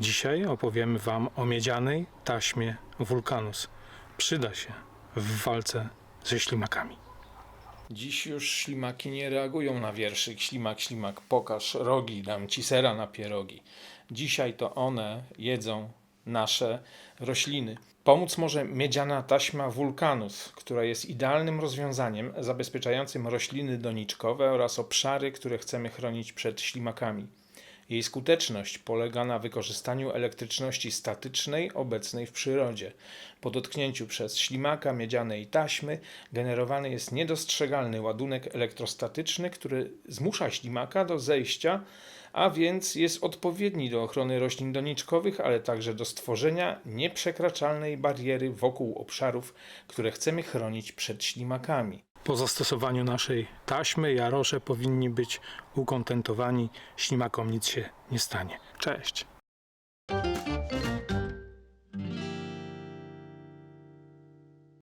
Dzisiaj opowiemy Wam o miedzianej taśmie Vulcanus. Przyda się w walce ze ślimakami. Dziś już ślimaki nie reagują na wierszyk ślimak, ślimak, pokaż rogi, dam ci sera na pierogi. Dzisiaj to one jedzą nasze rośliny. Pomóc może miedziana taśma Vulcanus, która jest idealnym rozwiązaniem zabezpieczającym rośliny doniczkowe oraz obszary, które chcemy chronić przed ślimakami. Jej skuteczność polega na wykorzystaniu elektryczności statycznej obecnej w przyrodzie. Po dotknięciu przez ślimaka miedzianej taśmy generowany jest niedostrzegalny ładunek elektrostatyczny, który zmusza ślimaka do zejścia, a więc jest odpowiedni do ochrony roślin doniczkowych, ale także do stworzenia nieprzekraczalnej bariery wokół obszarów, które chcemy chronić przed ślimakami. Po zastosowaniu naszej taśmy jarosze powinni być ukontentowani, ślimakom nic się nie stanie. Cześć!